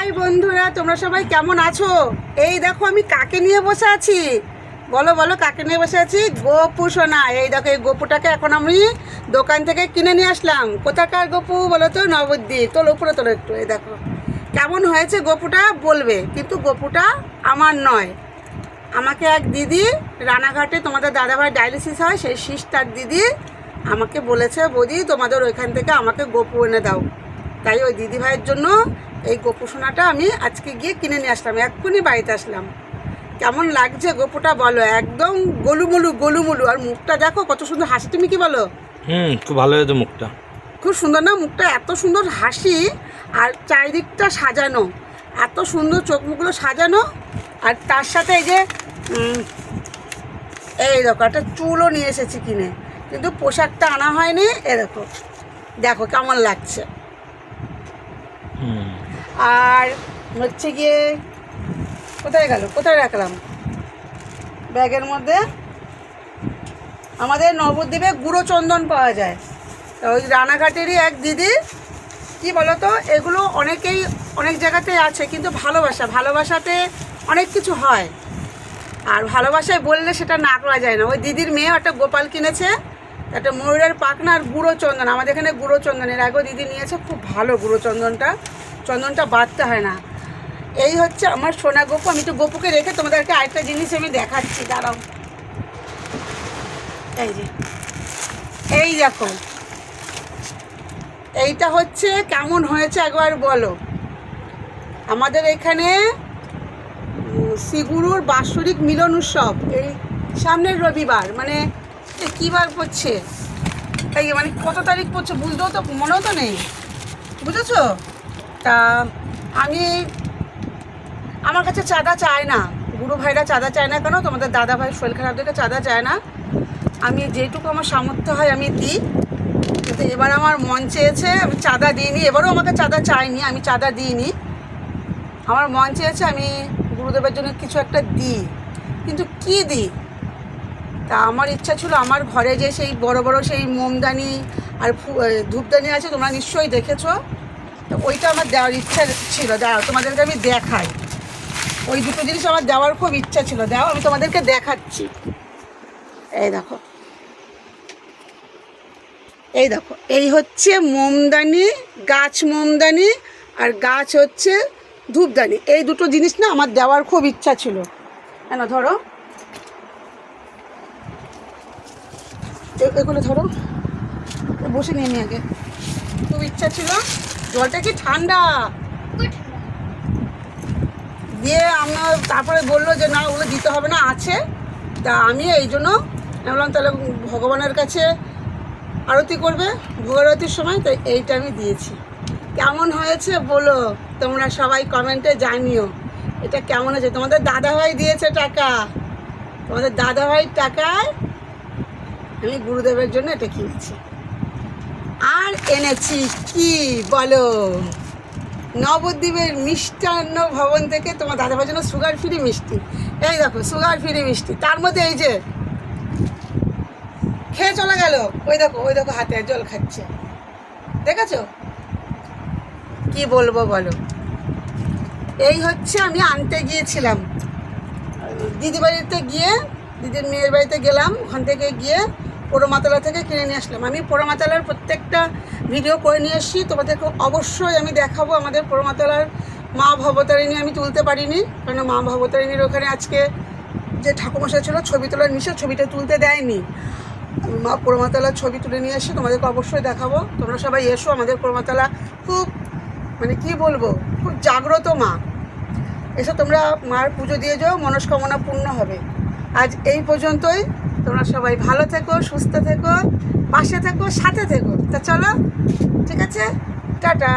High বন্ধুরা, তোমরা সবাই কেমন আছো? এই দেখো, আমি কাকে নিয়ে বসে আছি? বলো বলো, কাকে নিয়ে বসে আছি? গোপু সোনা। এই দেখো, এই গোপুটাকে এখন আমি দোকান থেকে কিনে নিয়ে আসলাম। কোথাকার গোপু বলো তো? নবদ্বীপ। তোলো, উপরে তোলো একটু, এই দেখো। কেমন হয়েছে গোপুটা? বলবে। কিন্তু গোপুটা আমার নয়। আমাকে এক দিদি রানাঘাটে তোমাদের দাদাভাই ডায়ালিসিস হয়, সেই সিস্টার দিদি আমাকে বলেছে, বৌদি, তোমাদের ওইখান থেকে আমাকে গোপু এনে দাও। তাই ওই দিদি ভাইয়ের জন্য এই গোপু সোনাটা আমি আজকে গিয়ে কিনে নিয়ে আসলাম এক্ষুনি বাড়িতে আসলাম। কেমন লাগছে গোপুটা বলো? একদম গোলুমুলু গোলুমুলু। আর মুখটা দেখো কত সুন্দর হাসি। তুমি কি বলো? হুম খুব ভালো হয়েছে মুখটা। খুব সুন্দর না? মুখটা এত সুন্দর হাসি আর চারিদিকটা সাজানো। এত সুন্দর চোখ মুখগুলো সাজানো। আর তার সাথে এই যে এই দেখো একটা চুলও নিয়ে এসেছি কিনে। কিন্তু পোশাকটা আনা হয়নি। এ দেখো দেখো কেমন লাগছে। হুম। আর হচ্ছে গিয়ে কোথায় গেল? কোথায় রাখলাম? ব্যাগের মধ্যে আমাদের নবদ্বীপে গুঁড়ো চন্দন পাওয়া যায়। ওই রানাঘাটেরই এক দিদি, কি বলতো, এগুলো অনেকেই অনেক জায়গাতে আছে, কিন্তু ভালোবাসা, ভালোবাসাতে অনেক কিছু হয়। আর ভালোবাসায় বললে সেটা না করা যায় না। ওই দিদির মেয়ে একটা গোপাল কিনেছে, একটা ময়ূরের পাখনা আর গুঁড়ো চন্দন আমাদের এখানে গুঁড়ো চন্দন এর আগেও দিদি নিয়েছে, খুব ভালো গুঁড়ো চন্দনটা চন্দনটা বাড়তে হয় না। এই হচ্ছে আমার সোনা গোপু। আমি তো গোপুকে রেখে তোমাদেরকে আরেকটা জিনিস আমি দেখাচ্ছি, দাঁড়াও। এই যে, এই দেখো। এইটা হচ্ছে কেমন হয়েছে একবার বলো। আমাদের এখানে শ্রীগুরুর বাৎসরিক মিলন উৎসব। এই সামনের রবিবার মানে কী বার পড়ছে? এই মানে কত তারিখ পড়ছে বুঝতেও তো মনেও তো নেই। বুঝেছ? তা আমি, আমার কাছে চাঁদা চায় না। গুরু ভাইরা চাঁদা চায় না কেন? তোমাদের দাদা ভাই শরীর খারাপ দেখে চাঁদা চায় না। আমি যেটুকু আমার সামর্থ্য হয় আমি দিই। কিন্তু এবার আমার মন চেয়েছে, আমি চাঁদা দিইনি। এবারও আমাকে চাঁদা চাইনি আমি চাঁদা দিইনি। আমার মন চেয়েছে আমি গুরুদেবের জন্য কিছু একটা দিই। কিন্তু কি দিই? তা আমার ইচ্ছা ছিল আমার ঘরে যে সেই বড় বড় সেই মোমদানি আর ধূপদানি আছে, তোমরা নিশ্চয়ই দেখেছ। তো ওইটা আমার দেওয়ার ইচ্ছা ছিল, দাঁড়াও, তোমাদেরকে আমি দেখাই। ওই দুটো জিনিস আমার দেওয়ার খুব ইচ্ছা ছিল দাও আমি তোমাদেরকে দেখাচ্ছি। এই দেখো। এই দেখো, এই হচ্ছে মোমদানি, গাছ মোমদানি, আর গাছ হচ্ছে ধূপদানি। এই দুটো জিনিস না আমার দেওয়ার খুব ইচ্ছা ছিল। কেন, ধরো। এগুলো ধরো। বসে নিয়ে আগে। খুব ইচ্ছা ছিল। জলটা কি ঠান্ডা? দিয়ে আমরা তারপরে বলল যে, না, ওগুলো দিতে হবে না, আছে। তা আমি এই জন্য বললাম তাহলে ভগবানের কাছে আরতি করবে ভোগারতির সময়, তাই এইটা আমি দিয়েছি। কেমন হয়েছে বলো? তোমরা সবাই কমেন্টে জানিও। এটা কেমন হয়েছে? তোমাদের দাদাভাই দিয়েছে টাকা। তোমাদের দাদাভাই টাকায় আমি গুরুদেবের জন্য এটা কিনেছি। আর এনেছি কি বলো? নবদ্বীপের মিষ্টান্ন ভবন থেকে তোমার দাদাভাই জন্য সুগার ফ্রি মিষ্টি। এই দেখো সুগার ফ্রি মিষ্টি। তার মধ্যে এই যে, খেয়ে চলে গেল। ওই দেখো ওই দেখো হাতে, জল খাচ্ছে। দেখেছ? কি বলব বলো? এই হচ্ছে আমি আনতে গিয়েছিলাম। দিদি বাড়িতে গিয়ে, দিদির মেয়ের বাড়িতে গেলাম। ওখান থেকে গিয়ে পোড়োমাতলা থেকে কিনে নিয়ে আসলাম। আমি পোড়োমাতলার প্রত্যেকটা ভিডিও করে নিয়ে এসেছি। তোমাদেরকে অবশ্যই আমি দেখাবো আমাদের পোড়োমাতলার মা ভবতারিণী। আমি তুলতে পারিনি কারণ মা ভবতারিণীর ওখানে আজকে যে ঠাকুমশাই ছিল, ছবি তোলার নিষেধ ছবিটা তুলতে দেয়নি। মা পোড়োমাতলার ছবি তুলে নিয়ে এসে তোমাদেরকে অবশ্যই দেখাবো। তোমরা সবাই এসো, আমাদের পোড়োমাতলা খুব মানে কি বলব, খুব জাগ্রত মা। এসে তোমরা মার পুজো দিয়ে যাও, মনস্কামনা পূর্ণ হবে। আজ এই পর্যন্তই। তোমরা সবাই ভালো থেকো, সুস্থ থেকো, পাশে থেকো, সাথে থেকো। তা চলো, ঠিক আছে? টাটা।